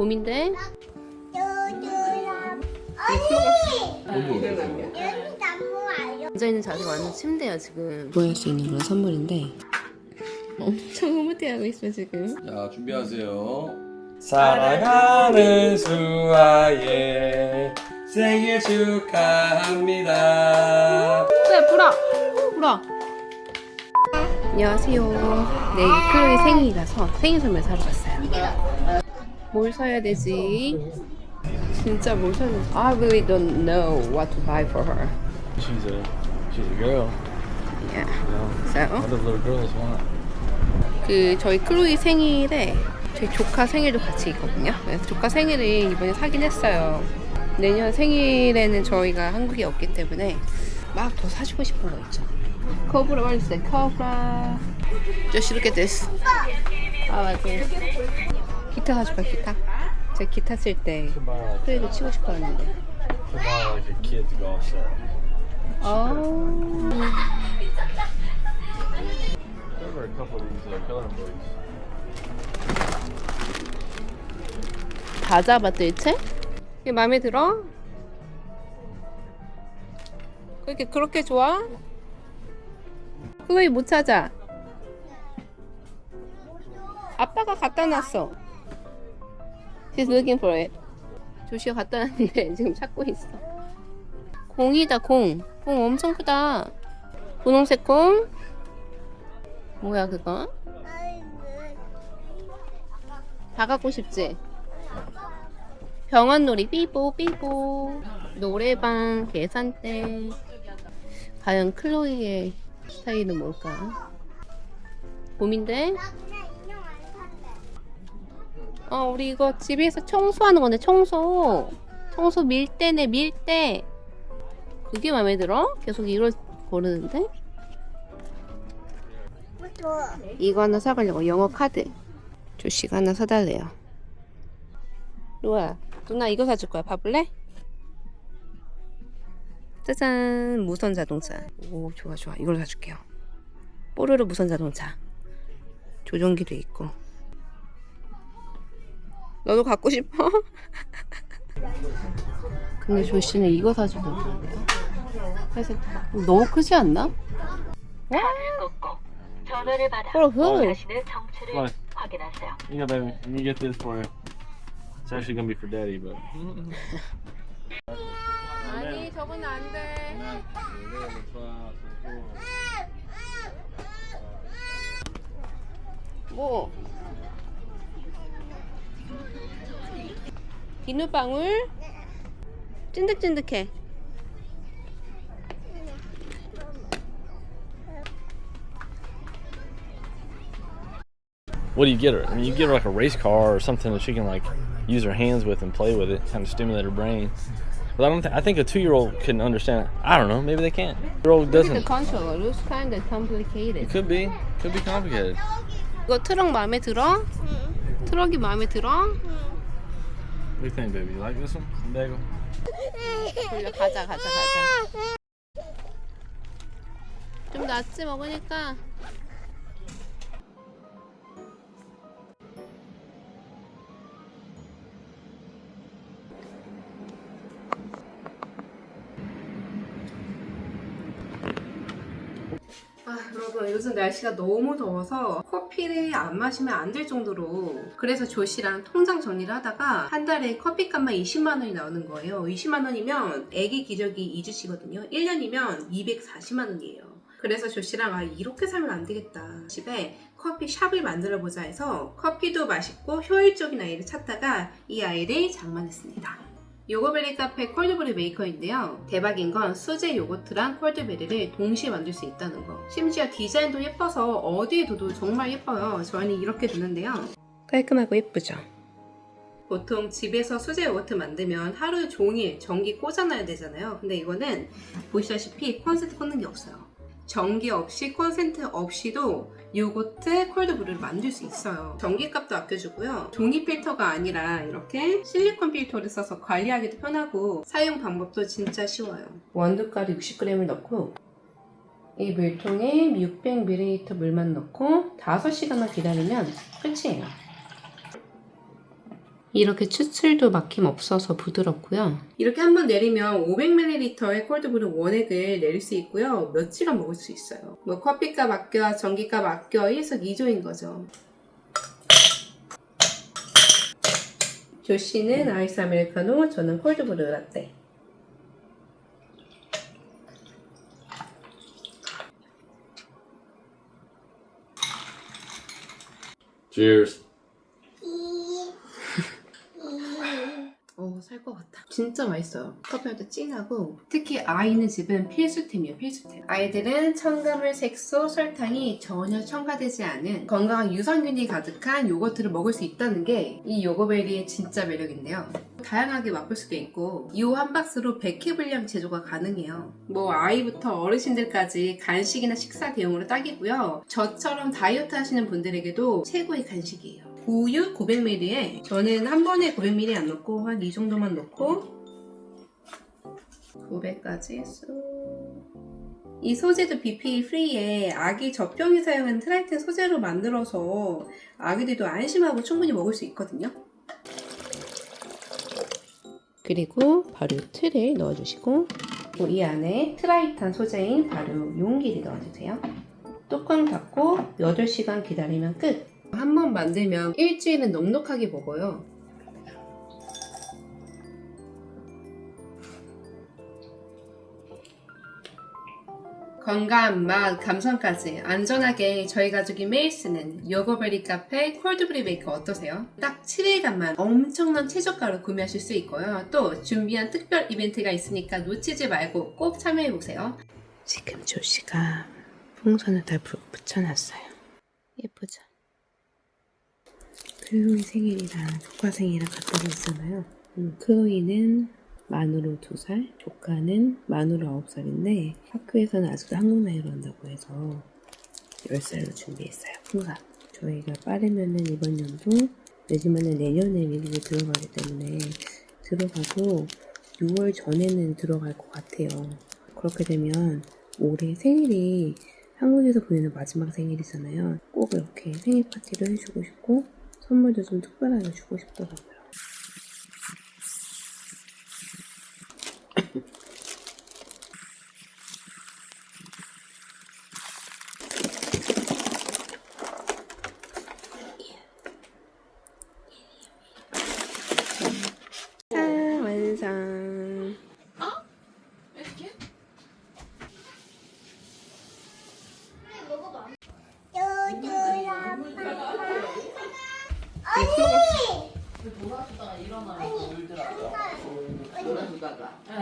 봄인데? 앉아있는 자세가 완전 침대야 지금. 보여할 수 있는 그런 선물인데. 엄청 흐뭇해하고 있어 지금. 자 준비하세요. 사랑하는 수아의 생일 축하합니다. 그래 불어 불어 안녕하세요. 내일 클로이 생일이라서 생일 선물 사러 갔어요 뭘 사야 되지? 진짜 뭘 사야 되지? I really don't know what to buy for her She's a she's a girl. Yeah You know, So what do little girls want? 그 저희 클로이 생일에 저희 조카 생일도 같이 있거든요. 그래서 조카 생일을 이번에 사긴 했어요. 내년 생일에는 저희가 한국에 없기 때문에 막 더 사주고 싶은 거 있죠. 코브라 말했어요. Just look at this. 아 맞아. 기타 사줄까 기타? 제가 기타 쓸때 To buy like 클로이도 치고 golf set. 어. Uh. 다 잡아 도대체? 이게 마음에 들어? 그렇게 그렇게 좋아? 클로이 못 찾아. 아빠가 갖다 놨어. She's looking for it. 조시가 갖다 놨는데 지금 찾고 있어. 공이다 공. 공 엄청 크다. 분홍색 공. 뭐야 그거? 다 갖고 싶지? 병원놀이 삐뽀 삐뽀 노래방 계산대 과연 클로이의 스타일은 뭘까? 봄인데? 어 우리 이거 집에서 청소하는 건데 청소. 청소 밀대네 밀대 그게 마음에 들어? 계속 이걸 고르는데? 이거 하나 사가려고 영어 카드. 조씨가 하나 사달래요. 로아 누나 이거 사줄 거야. 봐볼래? 짜잔 무선 자동차. 오 좋아 좋아. 이걸 사줄게요. 뽀로로 무선 자동차. 조종기도 있고 너도 갖고 싶어? 근데 조씨는 이거 사주던데 회색 너무 크지 않나? 꼭 전화를 받아 어, 그. 자신의 정체를 Right. 확인하세요. Yeah, baby. Let me get this for you. It's actually gonna be for daddy, but. 아니 저건 안돼 뭐? 비누방울? 찐득찐득해. What do you get her? I mean, you get her like a race car or something that she can like use her hands with and play with it, kind of stimulate her brain. But I don't. Th- I think a two-year-old can understand. I don't know. Maybe they can't. Year-old Look at the doesn't. controller. Looks kind of complicated. It could be. Could be complicated. 이거 트럭 마음에 들어? 트럭이 마음에 들어? What do you think, baby? You like this one? Dago? 돌려 가자 가자 가자. 좀 낫지 먹으니까. 아, 여러분 요즘 날씨가 너무 더워서 커피를 안 마시면 안 될 정도로 그래서 조씨랑 통장 정리를 하다가 한 달에 커피값만 20만 원이 나오는 거예요. 20만 원이면 애기 기저귀 2주씩거든요. 1년이면 240만 원이에요. 그래서 조씨랑 아 이렇게 살면 안 되겠다. 집에 커피 샵을 만들어 보자 해서 커피도 맛있고 효율적인 아이를 찾다가 이 아이를 장만했습니다. 요거베리 카페 콜드브루 메이커인데요. 대박인 건 수제 요거트랑 콜드베리를 동시에 만들 수 있다는 거. 심지어 디자인도 예뻐서 어디에 둬도 정말 예뻐요. 저는 이렇게 두는데요. 깔끔하고 예쁘죠? 보통 집에서 수제 요거트 만들면 하루 종일 전기 꽂아놔야 되잖아요. 근데 이거는 보시다시피 콘센트 꽂는 게 없어요. 전기 없이 콘센트 없이도 요거트 콜드브루를 만들 수 있어요. 전기값도 아껴주고요. 종이 필터가 아니라 이렇게 실리콘 필터를 써서 관리하기도 편하고 사용 방법도 진짜 쉬워요. 원두가루 60g을 넣고 이 물통에 600ml 물만 넣고 5시간만 기다리면 끝이에요. 이렇게 추출도 막힘 없어서 부드럽고요. 이렇게 한번 내리면 500ml의 콜드브루 원액을 내릴 수 있고요. 며칠간 먹을 수 있어요. 뭐 커피값 아껴, 전기값 아껴 일석이조인 거죠. 조씨는 아이스 아메리카노, 저는 콜드브루 라떼. Cheers. 어, 살 것 같다. 진짜 맛있어요. 커피한테 진하고 특히 아이 있는 집은 필수템이에요, 필수템. 아이들은 첨가물, 색소, 설탕이 전혀 첨가되지 않은 건강한 유산균이 가득한 요거트를 먹을 수 있다는 게 이 요거베리의 진짜 매력인데요. 다양하게 맛볼 수도 있고 이 한 박스로 100회 분량 제조가 가능해요. 뭐 아이부터 어르신들까지 간식이나 식사 대용으로 딱이고요. 저처럼 다이어트 하시는 분들에게도 최고의 간식이에요. 우유 900ml에 저는 한 번에 900ml 안 넣고 한 이 정도만 넣고 900까지 쑥. 이 소재도 BPA 프리에 아기 젖병이 사용하는 트라이텐 소재로 만들어서 아기들도 안심하고 충분히 먹을 수 있거든요. 그리고 바로 틀을 넣어주시고 이 안에 트라이탄 소재인 바로 용기를 넣어주세요. 뚜껑 닫고 8시간 기다리면 끝! 한 번 만들면 일주일은 넉넉하게 먹어요. 건강, 맛, 감성까지 안전하게 저희 가족이 매일 쓰는 요거베리 카페 콜드브리 메이커 어떠세요? 딱 7일간만 엄청난 최저가로 구매하실 수 있고요. 또 준비한 특별 이벤트가 있으니까 놓치지 말고 꼭 참여해보세요. 지금 조씨가 풍선을 다 부- 붙여놨어요. 예쁘죠? 클로이 생일이랑 조카 생일이랑 같은 거 있잖아요. 음, 클로이는 만으로 2살, 조카는 만으로 9살인데 학교에서는 아직도 한국 나이로 한다고 해서 10살로 준비했어요. 풍선. 저희가 빠르면은 이번 연도 늦으면은 내년에 미국에 들어가기 때문에 들어가도 6월 전에는 들어갈 것 같아요. 그렇게 되면 올해 생일이 한국에서 보내는 마지막 생일이잖아요. 꼭 이렇게 생일 파티를 해주고 싶고 선물도 좀 특별하게 주고 싶더라고요. 짠, 완성.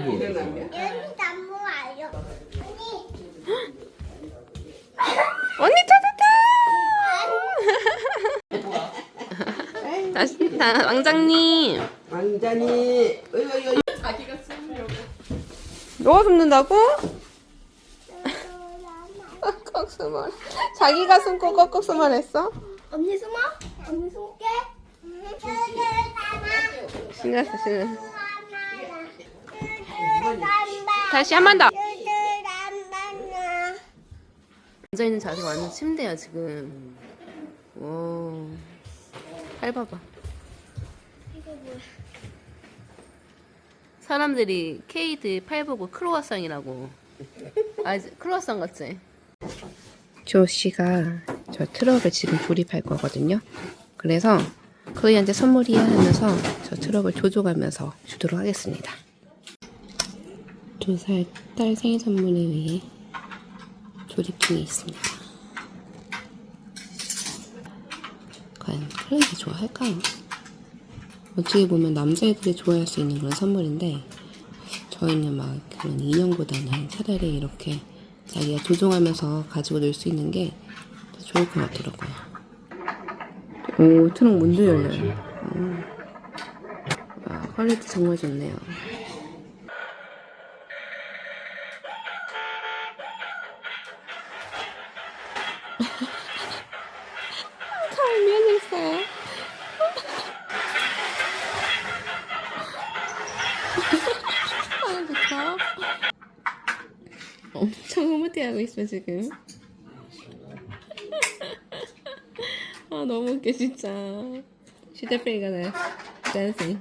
여기 나무 알려. 언니 찾았다! 다시, 다, 왕장님. 왕자니 어이구 어이구 너가 숨는다고? 꺽꺽 숨어. 자기가 숨고 꺽꺽 숨어냈어? 언니 숨어? 언니 숨게? 신났어, 신났어. 다시 한 번 더. 앉아 있는 자세가 완전 침대야, 지금. 오. 팔 봐봐. 사람들이 케이드 팔 보고 크로와상이라고. 아, 크로와상 같지? 조 씨가 저 트럭을 지금 조립할 거거든요. 그래서 클로이한테 선물이야 하면서 저 트럭을 조종하면서 주도록 하겠습니다. 두 살 딸 생일 선물을 위해 조립 중에 있습니다. 과연 클로이가 좋아할까요? 어떻게 보면 남자애들이 좋아할 수 있는 그런 선물인데 저희는 막 그런 인형보다는 차라리 이렇게 자기가 조종하면서 가지고 놀 수 있는 게 더 좋을 것 같더라고요. 오 트럭 문도 열려요. 음. 와 퀄리티 정말 좋네요. 아, 좋다. 엄청 흐뭇해 하고 있어, 지금. 아, 너무 웃겨, 진짜. 시대페이가 나. dancing.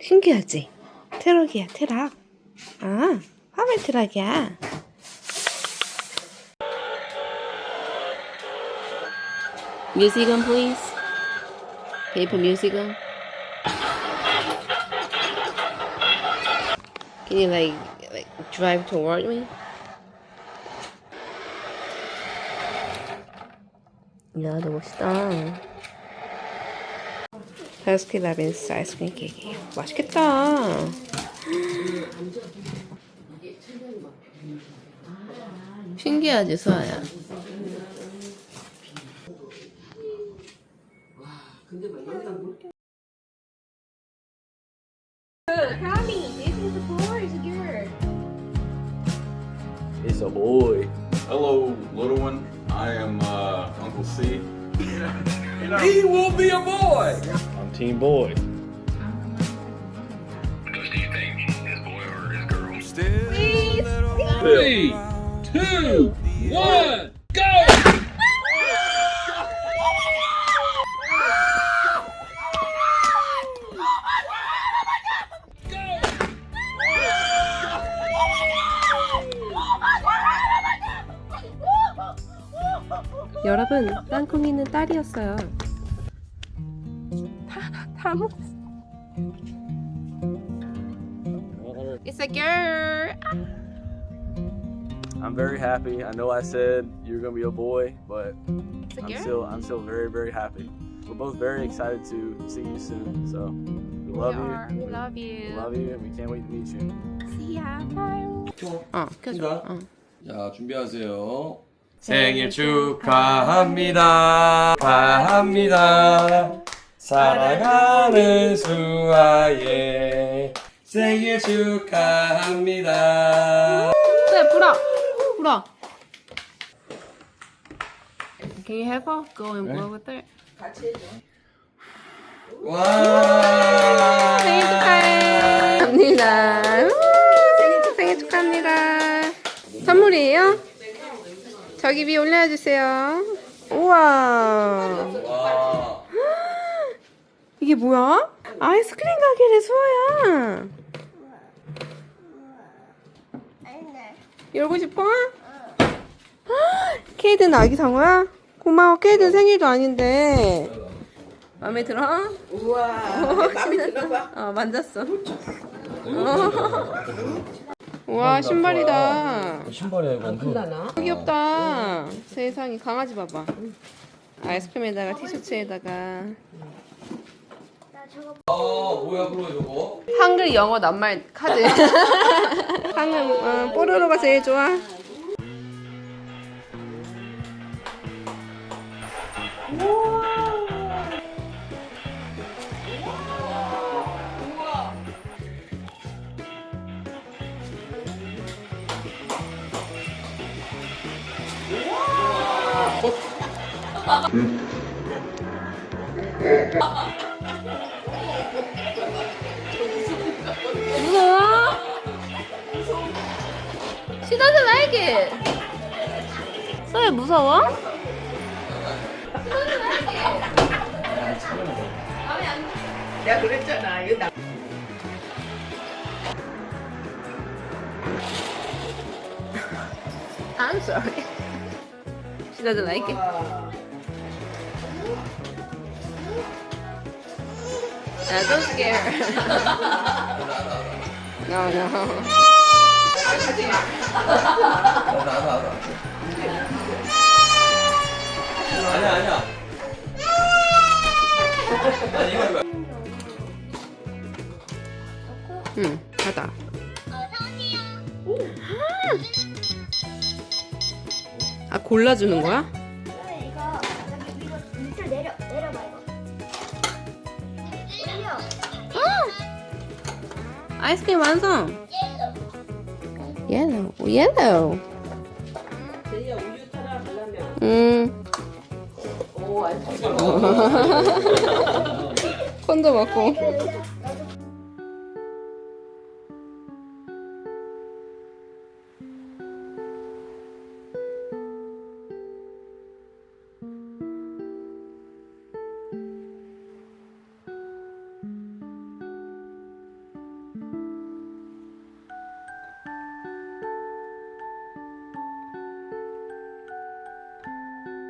신기하지? 트럭이야, 트럭. 아, 화물 트럭이야. Please. Can you put music on? Can you like like drive toward me? 야, 너무 멋있다. 바스킨 라빈스 아이스크림 케이크. 맛있겠다. 신기하지, 수아야? It's a boy. Hello, little one. I am uh, Uncle C. He will be a boy. I'm Team Boy. Three, two, one, 여러분, 땅콩이는 딸이었어요. 다, 다 먹었어. It's a girl. I'm very happy. I know I said you're gonna be a boy, but a I'm still I'm still very very happy. We're both very excited to see you soon. So we love We you. are. We love We you. love you, and we can't wait to meet you. See ya. Bye. 어, 켜줘. 어. 자, 준비하세요. 생일 축하합니다. 축하합니다. 사랑하는 수아의 생일 축하합니다. 네, 불어. 불어. Can you help her? Go and blow with her. 와! 생일 축하해. 합니다. 생일 축하합니다. 선물이에요? 저기 위에 올려주세요. 우와. 와. 이게 뭐야? 아이스크림 가게래, 수아야. 열고 싶어? 케이든 아기 상어야? 고마워. 케이든 생일도 아닌데. 마음에 들어? 우와. 마음에 들어봐. 어, 만졌어. 와, 신발이다. 신발이야 이거. 큰일나나? 귀엽다. 세상에 강아지 봐봐. 아이스크림에다가 티셔츠에다가 어, 뭐야, 그럼 이거? 한글 영어 낱말 카드. 한글 어, 뽀로로가 제일 좋아. 무서워? She doesn't like it. 서야 무서워? 내가 그랬잖아. 이거 나. I'm sorry. She doesn't like it. Uh, don't scare no, no. 아니야, 아니야. 아니, 이거? 응, 가다. 아, 골라주는 거야? 아이스크림 완성. 옐로우. 옐로우. 제이야 우유 타라 하려면. 음. 오, 안 타. 콘도 먹고.